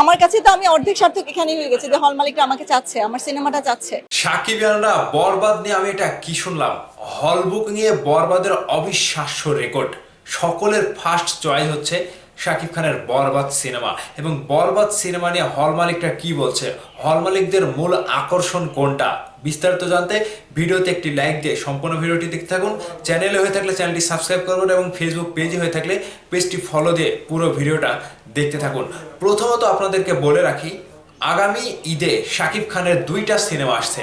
আমার কাছে তো আমি অর্ধেক সার্থক এখানে হয়ে গেছে, যে হল মালিকরা আমাকে চাচ্ছে, আমার সিনেমাটা চাচ্ছে। সাকিব আনরা বরবাদ নিয়ে আমি এটা কি শুনলাম? হল বুক নিয়ে বরবাদের অবিশ্বাস্য রেকর্ড সকলের ফার্স্ট চয়েস হচ্ছে শাকিব খানের বরবাদ সিনেমা এবং বরবাদ সিনেমা নিয়ে হল মালিকটা কি বলছে? হল মালিকদের মূল আকর্ষণ কোনটা? বিস্তারিত জানতে ভিডিওতে একটি লাইক দিয়ে সম্পূর্ণ ভিডিওটি দেখতে থাকুন। চ্যানেলে হয়ে থাকলে চ্যানেলটি সাবস্ক্রাইব করবেন এবং ফেসবুক পেজে হয়ে থাকলে পেজটি ফলো দিয়ে পুরো ভিডিওটা দেখতে থাকুন। প্রথমত আপনাদেরকে বলে রাখি, আগামী ঈদে শাকিব খানের দুইটা সিনেমা আসছে।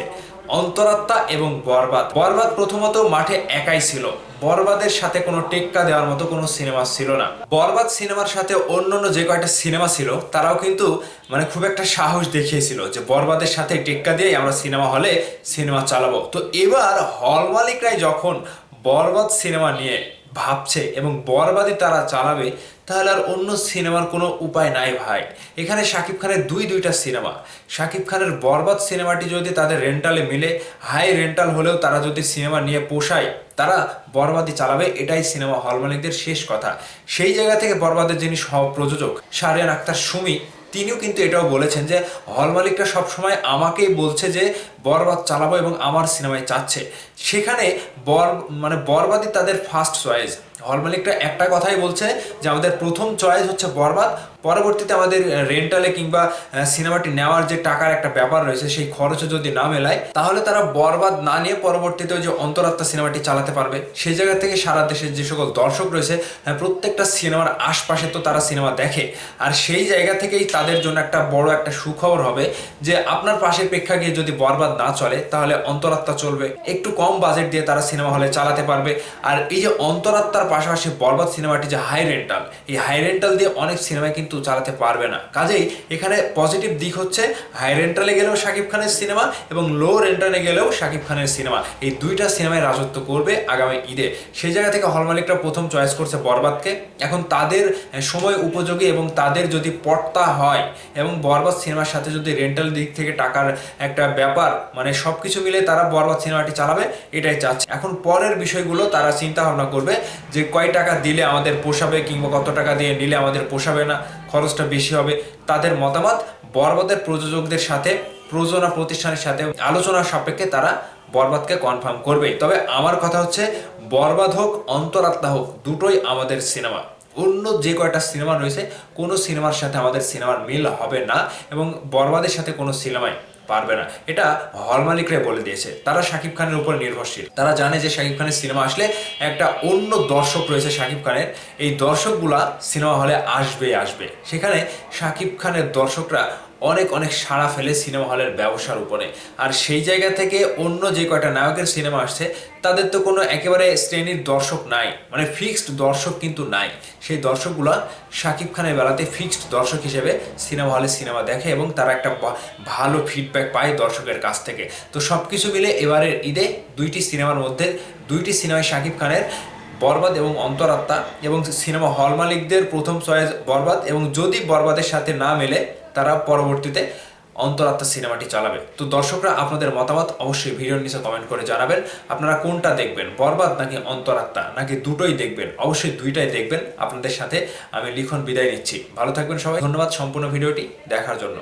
অন্তরাত্মা এবং বরবাদ। বরবাদ প্রথমত মাঠে একাই ছিল। বরবাদের সাথে কোনো টেক্কা দেওয়ার মতো কোনো সিনেমা ছিল না। বরবাদ সিনেমার সাথে অন্যান্য যে কয়েকটা সিনেমা ছিল, তারাও কিন্তু মানে খুব একটা সাহস দেখিয়েছিল যে বরবাদের সাথে টেক্কা দিয়ে আমরা সিনেমা হলে সিনেমা চালাবো। তো এবার হল মালিকরাই যখন বরবাদ সিনেমা নিয়ে ভাবছে এবং বরবাদই তারা চালাবে, তাহলে আর অন্য সিনেমার কোনো উপায় নাই ভাই। এখানে শাকিব খানের দুই দুইটা সিনেমা। শাকিব খানের বরবাদ সিনেমাটি যদি তাদের রেন্টালে মিলে, হাই রেন্টাল হলেও তারা যদি সিনেমা নিয়ে পোষায়, তারা বরবাদই চালাবে, এটাই সিনেমা হল মালিকদের শেষ কথা। সেই জায়গা থেকে বরবাদের যিনি সহ প্রযোজক শাহরিয়ান আক্তার সুমি তিনিও কিন্তু এটাও বলেছেন যে হল মালিকটা সবসময় আমাকেই বলছে যে বরবাদ চালাবো এবং আমার সিনেমায় চাচ্ছে। সেখানে বর মানে বরবাদই তাদের ফার্স্ট চয়েস হল মালিকরা একটা কথাই বলছে যে আমাদের প্রথম চয়েস হচ্ছে বরবাদ, পরবর্তীতে আমাদের রেন্টালে কিংবা সিনেমাটি নেওয়ার যে টাকার একটা ব্যাপার রয়েছে, সেই খরচও যদি না মেলায়, তাহলে তারা বরবাদ না নিয়ে পরবর্তীতে যে অন্তরাত্মা সিনেমাটি চালাতে পারবে। সেই জায়গা থেকে সারা দেশের যে সকল দর্শক রয়েছে প্রত্যেকটা সিনেমার আশপাশে তো তারা সিনেমা দেখে। আর সেই জায়গা থেকেই তাদের জন্য একটা বড় একটা সুখবর হবে যে আপনার পাশের প্রেক্ষাগৃহে যদি বরবাদ না চলে, তাহলে অন্তরাত্মা চলবে। একটু কম বাজেট দিয়ে তারা সিনেমা হলে চালাতে পারবে। আর এই যে অন্তরাত্মার পাশাপাশি বরবাদ সিনেমাটি যে হাই রেন্টাল এই হাই রেন্টাল দিয়ে অনেক সিনেমায় কিন্তু চালাতে পারবে না। কাজেই এখানে পজিটিভ দিক হচ্ছে হাই রেন্টালে গেলেও শাকিব খানের সিনেমা এবং লো রেন্টালে গেলেও শাকিব খানের সিনেমা। এই দুইটা সিনেমায় রাজত্ব করবে আগামী ঈদে। সেই জায়গা থেকে হল মালিকরা প্রথম চয়েস করছে বরবাদকে। এখন তাদের সময় উপযোগী এবং তাদের যদি পর্তা হয় এবং বরবাদ সিনেমার সাথে যদি রেন্টাল দিক থেকে টাকার একটা ব্যাপার মানে সব কিছু মিলে তারা বরবাদ সিনেমাটি চালাবে, এটাই চাচ্ছে। এখন পরের বিষয়গুলো তারা চিন্তা ভাবনা করবে যে কয় টাকা দিলে আমাদের পোষাবে কিংবা কত টাকা দিয়ে নিলে আমাদের পোষাবে না, খরচটা বেশি হবে, তাদের মতামত বরবাদের প্রযোজকদের সাথে, প্রযোজনা প্রতিষ্ঠানের সাথে আলোচনার সাপেক্ষে তারা বরবাদকে কনফার্ম করবে তবে আমার কথা হচ্ছে, বরবাদ হোক, অন্তরাত্মা হোক, দুটোই আমাদের সিনেমা। অন্য যে কয়টা সিনেমা রয়েছে, কোনো সিনেমার সাথে আমাদের সিনেমার মিল হবে না এবং বরবাদের সাথে কোনো সিনেমাই পারবে না। এটা হল মালিকরাই বলে দিয়েছে। তারা শাকিব খানের উপর নির্ভরশীল। তারা জানে যে শাকিব খানের সিনেমা আসলে একটা অন্য দর্শক রয়েছে শাকিব খানের। এই দর্শকগুলা সিনেমা হলে আসবে আসবে। সেখানে শাকিব খানের দর্শকরা অনেক অনেক সাড়া ফেলে সিনেমা হলের ব্যবসার উপরে। আর সেই জায়গা থেকে অন্য যে কয়টা নায়কের সিনেমা আসছে, তাদের তো কোনো একেবারে শ্রেণির দর্শক নাই। মানে ফিক্সড দর্শক কিন্তু নাই। সেই দর্শকগুলা শাকিব খানের বেলাতে ফিক্সড দর্শক হিসেবে সিনেমা হলে সিনেমা দেখে এবং তারা একটা ভালো ফিডব্যাক পায় দর্শকের কাছ থেকে। তো সব কিছু মিলে এবারের ঈদে দুইটি সিনেমার মধ্যে, দুইটি সিনেমায় শাকিব খানের বরবাদ এবং অন্তরাত্মা এবং সিনেমা হল মালিকদের প্রথম চয়েস বরবাদ এবং যদি বরবাদের সাথে না মেলে, তারা পরবর্তীতে অন্তরাত্মা সিনেমাটি চালাবে। তো দর্শকরা আপনাদের মতামত অবশ্যই ভিডিওর নিচে কমেন্ট করে জানাবেন। আপনারা কোনটা দেখবেন, বরবাদ নাকি অন্তরাত্মা? নাকি দুটোই দেখবেন? অবশ্যই দুইটাই দেখবেন। আপনাদের সাথে আমি লিখন বিদায় নিচ্ছি। ভালো থাকবেন সবাই। ধন্যবাদ সম্পূর্ণ ভিডিওটি দেখার জন্য।